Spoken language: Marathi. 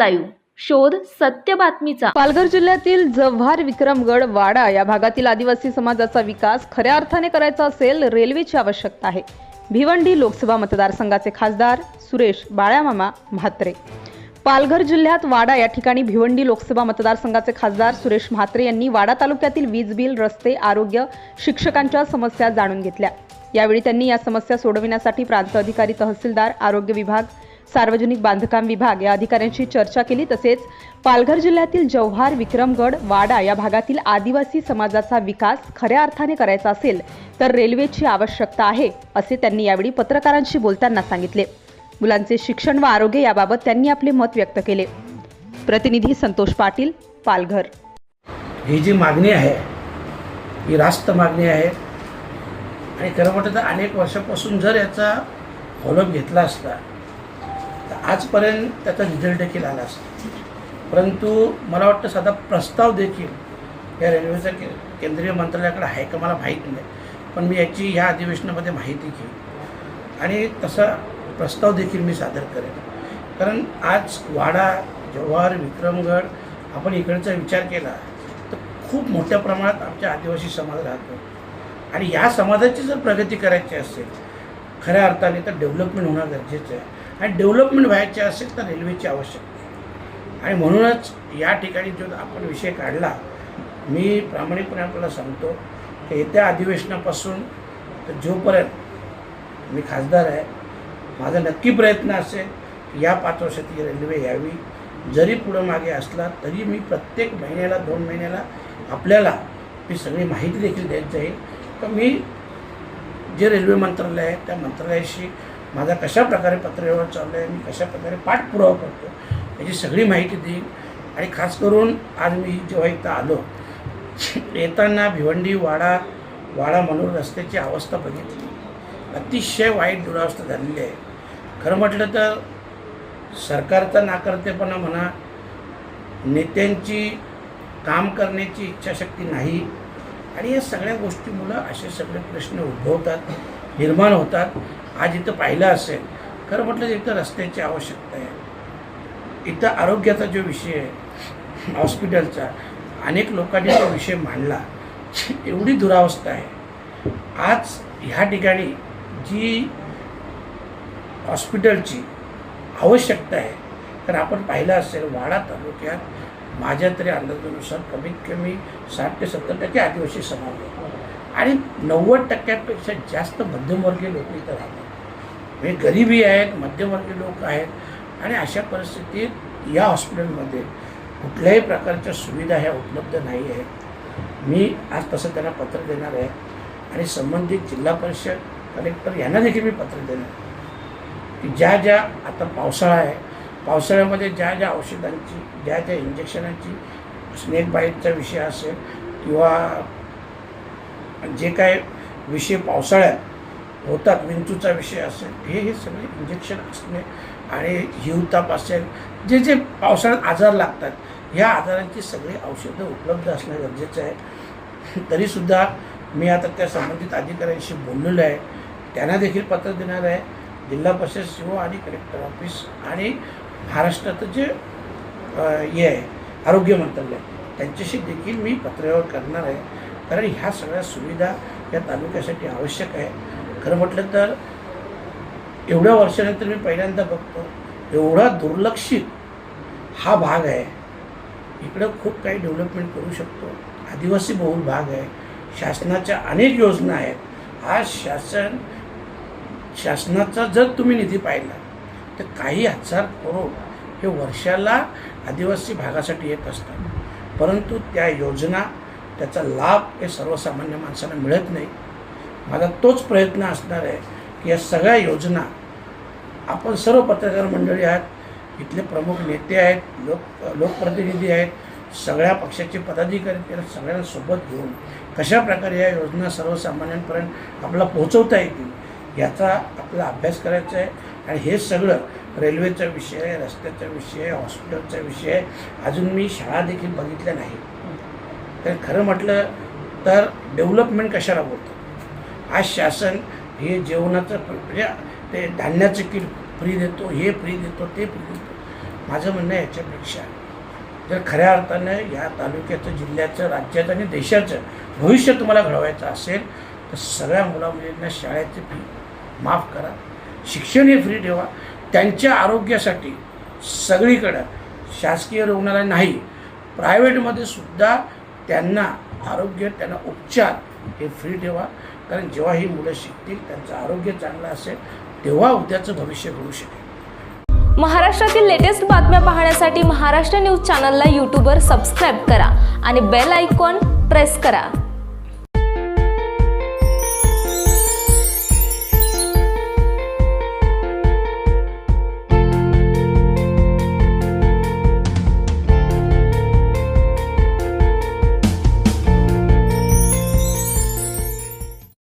लाईव्ह. शोध सत्य बातमीचा. पालघर जिल्ह्यातील जव्हार विक्रमगड वाडा या भागातील आदिवासी समाजाचा विकास खऱ्या अर्थाने करायचा असेल रेल्वेची आवश्यकता आहे. भिवंडी लोकसभा मतदारसंघाचे खासदार सुरेश बाळ्यामामा म्हात्रे. पालघर जिल्ह्यात वाडा या ठिकाणी भिवंडी लोकसभा मतदारसंघाचे खासदार सुरेश म्हात्रे यांनी वाडा तालुक्यातील वीज बिल रस्ते आरोग्य शिक्षकांच्या समस्या जाणून घेतल्या. यावेळी त्यांनी या समस्या सोडविण्यासाठी प्रांत अधिकारी तहसीलदार आरोग्य विभाग सार्वजनिक बांधकाम विभाग या अधिकाऱ्यांशी चर्चा केली. तसेच पालघर जिल्ह्यातील जव्हार विक्रमगड वाडा या भागातील आदिवासी समाजाचा विकास खऱ्या अर्थाने करायचा असेल तर रेल्वेची आवश्यकता आहे असे त्यांनी यावेळी पत्रकारांशी बोलताना सांगितले. मुलांचे शिक्षण व आरोग्य याबाबत त्यांनी आपले मत व्यक्त केले. प्रतिनिधी संतोष पाटील पालघर. ही जी मागणी आहे ही रास्त मागणी आहे आणि खरं म्हटलं तर अनेक वर्षापासून जर याचा फॉलोअप घेतला असता तर आजपर्यंत त्याचा रिझल्ट देखील आला असतो. परंतु मला वाटतं साधा प्रस्ताव देखील या रेल्वेचा के केंद्रीय मंत्रालयाकडे आहे का मला माहीत नाही. पण मी याची ह्या अधिवेशनामध्ये माहिती घेईन. आणि तसा प्रस्ताव देखील मी सादर करेन. कारण आज वाडा जव्हार विक्रमगड आपण इकडचा विचार केला तर खूप मोठ्या प्रमाणात आमच्या आदिवासी समाज राहतो. आणि या समाजाची जर प्रगती करायची असेल खऱ्या अर्थाने तर डेव्हलपमेंट होणं गरजेचं आहे. आणि डेव्हलपमेंट व्हायचे असेल तर रेल्वेची आवश्यकता आणि म्हणूनच या ठिकाणी जो आपण विषय काढला मी प्रामाणिकपणे आपल्याला सांगतो की येत्या अधिवेशनापासून तर जोपर्यंत मी खासदार आहे माझा नक्की प्रयत्न असेल की या पाच वर्षात रेल्वे यावी. जरी पुढं मागे असला तरी मी प्रत्येक महिन्याला दोन महिन्याला आपल्याला मी सगळी माहिती देखील देत जाईल तर मी जे रेल्वे मंत्रालय आहे त्या मंत्रालयाशी माझा कशा प्रकारे पत्रव्यवहार चालू आहे मी कशा प्रकारे पाठपुरावा करतो याची सगळी माहिती देईन. आणि खास करून आज मी जेव्हा इथं आलो येताना भिवंडी वाडा वाडा म्हणून रस्त्याची अवस्था बघितली. अतिशय वाईट दुरावस्था झालेली आहे. खरं म्हटलं तर सरकारचा नाकर्तेपणा म्हणा नेत्यांची काम करण्याची इच्छाशक्ती नाही. आणि या सगळ्या गोष्टीमुळं असे सगळे प्रश्न उद्भवतात. निर्माण होतात. आज इथं पाहिलं असेल खरं म्हटलं तर इथं रस्त्याची आवश्यकता आहे. इथं आरोग्याचा जो विषय आहे हॉस्पिटलचा अनेक लोकांनी तो विषय मांडला. एवढी दुरावस्था आहे. आज ह्या ठिकाणी जी हॉस्पिटलची आवश्यकता आहे तर आपण पाहिलं असेल वाडा तालुक्यात माझ्या तरी अंदाजानुसार कमीत कमी साठ ते सत्तर टक्के आदिवासी समाज आहे. आणि नव्वद टक्क्यांपेक्षा जास्त मध्यमवर्गीय लोक इथं राहतात. म्हणजे गरिबी आहेत मध्यमवर्गीय लोक आहेत. आणि अशा परिस्थितीत या हॉस्पिटलमध्ये कुठल्याही प्रकारच्या सुविधा ह्या उपलब्ध नाही आहेत. मी आज तसं त्यांना पत्र देणार आहे. आणि संबंधित जिल्हा परिषद कलेक्टर यांना देखील मी पत्र देणार आहे. की ज्या ज्या आता पावसाळा आहे पावसाळ्यामध्ये ज्या ज्या औषधांची ज्या ज्या इंजेक्शनांची स्नेक बाईटचा विषय असेल किंवा जे काय विषय पावसाळ्यात होतात विंचूचा विषय असेल हे हे सगळे इंजेक्शन असणे आणि हिवताप असेल जे जे पावसाळ्यात आजार लागतात ह्या आजारांची सगळी औषधं उपलब्ध असणं गरजेचं आहे. तरीसुद्धा मी आता त्या संबंधित अधिकाऱ्यांशी बोललेलो आहे. त्यांना देखील पत्र देणार आहे. जिल्हा परिषद सी आणि कलेक्टर ऑफिस आणि महाराष्ट्राचं जे हे आहे आरोग्य मंत्रालय त्यांच्याशी देखील मी पत्रव्यवहार करणार आहे. कारण ह्या सगळ्या सुविधा या तालुक्यासाठी आवश्यक आहे. खरं म्हटलं तर एवढ्या वर्षानंतर मी पहिल्यांदा बघतो एवढा दुर्लक्षित हा भाग आहे. इकडं खूप काही डेव्हलपमेंट करू शकतो. आदिवासी बहुल भाग आहे. शासनाच्या अनेक योजना आहेत. आज शासन शासनाचा जर तुम्ही निधी पाहिला तर काही हजार करोड हे वर्षाला आदिवासी भागासाठी येत असतात. परंतु त्या योजना त्याचा लाभ हे सर्वसामान्य माणसाला मिळत नाही. माझा तोच प्रयत्न असणार आहे की या सगळ्या योजना आपण सर्व पत्रकार मंडळी आहात इथले प्रमुख नेते आहेत लोक लोकप्रतिनिधी आहेत सगळ्या पक्षाचे पदाधिकारी आहेत, सगळ्यांना सोबत घेऊन कशा प्रकारे या योजना सर्वसामान्यांपर्यंत आपल्याला पोहोचवता येतील याचा आपला अभ्यास करायचा आहे. आणि हे सगळं रेल्वेचा विषय रस्त्याचा विषय हॉस्पिटलचा विषय आहे अजून मी शाळा देखील बघितल्या नाही तर खरं म्हटलं तर डेव्हलपमेंट कशाला बोलतं? आज शासन हे जेवणाचं म्हणजे ते धान्याचं किट फ्री देतो हे फ्री देतो ते फ्री देतो. माझं म्हणणं आहे याच्यापेक्षा जर खऱ्या अर्थानं या तालुक्याचं जिल्ह्याचं राज्याचं आणि देशाचं भविष्य तुम्हाला घडवायचं असेल तर सगळ्या मुला मुलींना शाळेची फी माफ करा. शिक्षण हे फ्री ठेवा. त्यांच्या आरोग्यासाठी सगळीकडं शासकीय रुग्णालय नाही प्रायव्हेटमध्ये सुद्धा त्यांना आरोग्य त्यांना उपचार हे फ्री ठेवा. कारण जेव्हा ही मुलं शिकतील त्यांचं आरोग्य चांगलं असेल तेव्हा उद्याचं भविष्य घडू शकेल. महाराष्ट्रातील लेटेस्ट बातम्या पाहण्यासाठी महाराष्ट्र न्यूज चॅनलला यूट्यूबवर सबस्क्राईब करा आणि बेल आयकॉन प्रेस करा.